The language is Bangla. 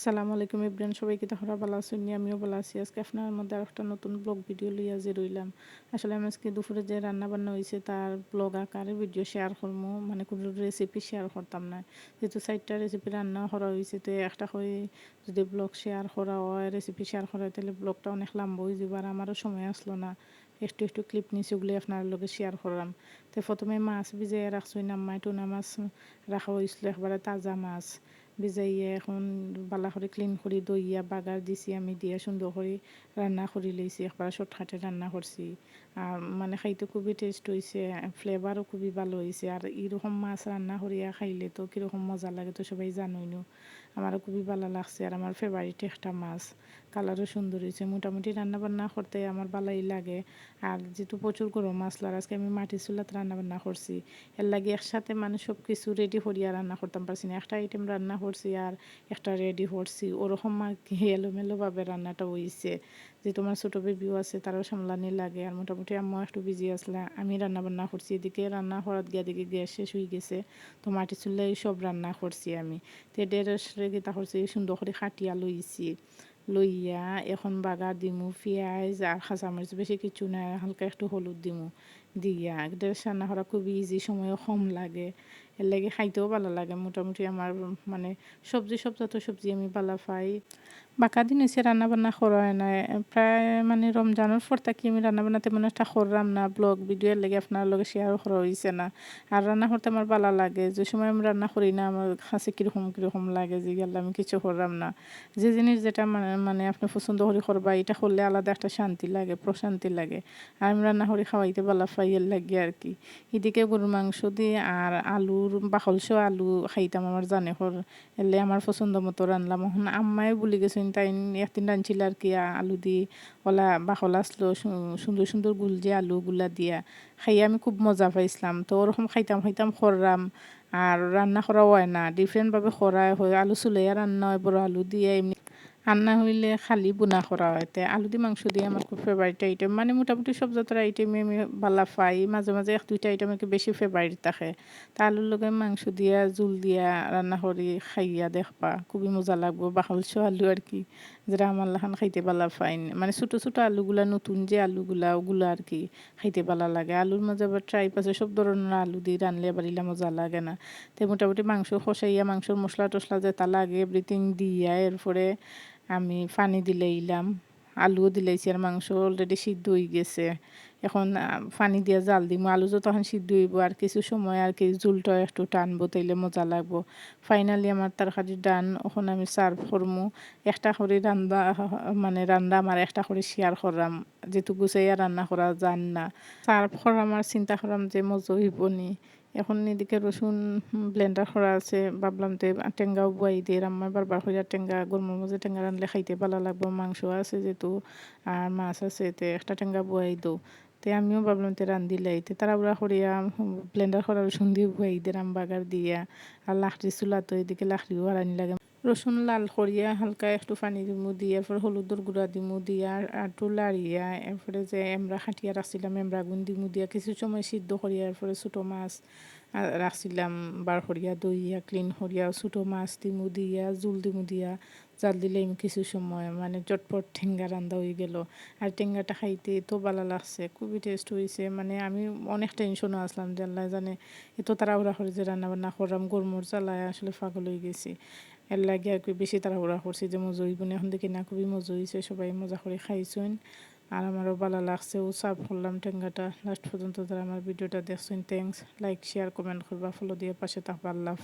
আসসালামু আলাইকুম ইব্রান সবাইকে তাহরা ভালো আছেন আমিও ভালো আছি। আজকে আপনার মধ্যে আর একটা নতুন ব্লগ ভিডিও লইয়া যে রইলাম আসলে আমি আজকে দুপুরে যে রান্না বান্না হয়েছে তার ব্লগ আকারে ভিডিও শেয়ার করব মানে কোনো রেসিপি শেয়ার করতাম না। যেহেতু চারটা রেসিপি রান্না করা হয়েছে তো একটা করে যদি ব্লগ শেয়ার করা হয় রেসিপি শেয়ার করা হয়, তাহলে ব্লগটা অনেক লম্বা হয়ে যাবে আর আমারও সময় আসলো না। একটু একটু ক্লিপ নিয়েছি ওগুলি আপনার লগে শেয়ার করলাম। তো প্রথমে মাছ ভিজাই রাখছি নামাই টুনা মাছ রাখা হয়েছিল একবারে তাজা মাছ। ভিজাইয়া এখন বালা করে ক্লিন করে দইয়া বাগার দিছি আমি দিয়া সুন্দর করে রান্না করে লইছি একবার শর্টকাটে রান্না করছি আর মানে খাইতে খুবই টেস্ট হয়েছে ফ্লেভারও খুবই ভালো হয়েছে আর এরকম মাছ রান্না করিয়া খাইলে তো কীরকম মজা লাগে তো সবাই জানোই নো আমারও খুবই ভালো লাগছে আর আমার ফেভারিট একটা মাছ। কালারও সুন্দর হয়েছে। মোটামুটি রান্না বান্না করতে আমার ভালোই লাগে। আর যেহেতু প্রচুর গরম মশলার আজকে আমি মাটি চুলাত রান্না বান্না করছি। এর লাগে একসাথে মানে সব কিছু রেডি করিয়া রান্না করতাম পারছি না। একটা আইটেম রান্না করছি আর একটা রেডি করছি। ওরকম আর এলোমেলোভাবে রান্নাটা হয়েছে যে তোমার ছোটো বেবিও আছে, তারাও সামলানি লাগে। আর মোটামুটি আম্মা একটু বিজি আসলে আমি রান্না বান্না করছি। এদিকে রান্না করার গিয়া দিকে গ্যাস শেষ হয়ে গেছে। তো মাটি চুলাই সব রান্না করছি আমি। তো ডেরেস রেগে তা করছি, সুন্দর করে খাটিয়া লইছি। লইয়া এখন বাগার দিমু, পেঁয়াজ আর কাঁচামরিচ বেশি কিছু না হালকা একটু হলুদ দিমু। দিয়া ডেরেস রান্না করা খুব ইজি সময়ও কম লাগে। এর লাগে খাইতেও ভালো লাগে। মোটামুটি আমার মানে সবজি, সব যত সবজি আমি ভালো পাই। বাকা দিন হয়েছে রান্না বান্না করা হয় না প্রায় মানে রমজানের পর থাকি আমি রান্না বান্না তেমন একটা করলাম না। ব্লগ ভিডিওর লেগে আপনার লগে শেয়ার করা হয়েছে না। আর রান্না করতে আমার ভালো লাগে। যে সময় আমি রান্না করি না, আমার কাছে কীরকম কীরকম লাগে যে গেলে আমি কিছু করলাম না। যে জিনিস যেটা মানে মানে আপনি পছন্দ করে করবা, এটা করলে আলাদা একটা শান্তি লাগে, প্রশান্তি লাগে। আর আমি রান্না করে খাওয়াইতে ভালো পাই লাগে আর কি। এদিকে গরুর মাংস দিয়ে আর আলুর বাকলসো আলু খাইতাম আমার জানে হর। এলে আমার পছন্দ মতো রানলাম। এখন আম্মায় বলি গেছেন, তাই একদিন রানছিল আর কি আলু দি ওলা বাহল আসলো সুন্দর সুন্দর গুল যে আলুগুলা দিয়া। খাইয়ে আমি খুব মজা পাইছিলাম। তো ওরকম খাইতাম খাইতাম খররাম আর রান্না করা হয় না। ডিফারেন্টভাবে করা হয়। আলু চুলাইয়া রান্না হয়, বড় আলু দিয়ে, এমনি রান্না হইলে খালি বোনা করা হয় আলু দিয়ে মাংস দিয়ে আমার খুব ফেভারিট আইটেম মানে মোটামুটি সব জাতের আইটেমে আমি ভালো পাই। মাঝে মাঝে এক, দুইটা আইটেম একটু বেশি ফেভারিট থাকে। তা আলুর লগে মাংস দিয়া, জুল দিয়া রান্না করি, খাইয়া দেখবা। খুবই মজা লাগবো। বাহলসো আলু আর কি, যেটা আমার লাখান খাইতে ভালো পাইন মানে ছোটো ছোটো আলুগুলা, নতুন যে আলুগুলা, ওগুলো আর কি খাইতে ভালো লাগে। আলুর মাঝে আবার ট্রাইপ আছে সব ধরনের আলু দিয়ে রানলে বাড়িলে মজা লাগে না। তো মোটামুটি মাংস খসাইয়া মাংসর মশলা টসলা যেটা লাগে এভরিথিং দিয়া, এরপরে আমি পানি দিলে ইলাম আলুও দিলাইছি আর মাংস অলরেডি সিদ্ধ হয়ে গেছে। এখন পানি দিয়ে জাল দিব আলু যতক্ষণ সিদ্ধ হইব আর কিছু সময় আর কি জুলটা একটু টানবো, তাইলে মজা লাগবো। ফাইনালি আমার তরকারি ডান ওখানে আমি সার্ভ করমু। একটা করে রান্না মানে রান্না আমার একটা করে শেয়ার করাম যেহেতু গুছাইয়া রান্না করা যান না। সার্ভ করাম আর চিন্তা করাম যে মজা হইব নি। এখন এদিকে রসুন ব্লেন্ডার করা আছে। ভাবলাম তো টেঙ্গাও বুয়াই দিয়ে আমার বারবার হইয়া টেঙ্গা, গরমের মধ্যে টেঙ্গা রানলে খাইতে ভালো লাগবে। মাংস আছে যেহেতু, আর মাছ আছে, তে একটা টেঙ্গা বুয়াই দো। তে আমিও ভাবলাম তে রান্ধি লাইতে তারা ওরা করিয়া ব্লেন্ডার করা রসুন দিয়ে বুয়াই দিয়ে রাম বাগার দিয়া। আর লাখড়ি চুলা তো এদিকে লাখড়িও হারানি লাগে। রসুন লাল করিয়া হালকা একটু পানি দিমু, দিয়ে এরপর হলুদর গুঁড়া দিমু, দিয়া একটু লাড়িয়া এরপরে যে এমরা খাটিয়া রাখছিলাম এমরা গুণ দিমু, দিয়া কিছু সময় সিদ্ধ করিয়া এরপরে ছোটো মাছ রাখছিলাম বার করিয়া দইয়া ক্লিন করিয়া ছোটো মাছ দিমু, দিয়া জুল দিমু, দিয়া জাল দিলে কিছু সময় মানে চটপট ঠেঙ্গা রান্দা হয়ে গেল। আর টেঙ্গাটা খাইতে এত ভালো লাগছে, খুবই টেস্ট হয়েছে মানে আমি অনেক টেনশনও আসলাম যে আল্লাহ জানে, এত তাড়াহুড়া করে যে রান্না বান্না করলাম গরমর জ্বালায় আসলে পাগল হয়ে গেছি। এর লাগে আর কি বেশি তাড়াহুড়া করছি যে মজা হইব এখন দেখি না, খুবই মজা হয়েছে সবাই মজা করে খাইছেন। আর আমারও ভালো লাগছে ও সাপ করলাম ঠেঙ্গাটা। লাস্ট পর্যন্ত যারা আমার ভিডিওটা দেখছেন থ্যাংকস লাইক শেয়ার কমেন্ট করবা ফলো দিয়ে পাশে থাকবা, আল্লাহ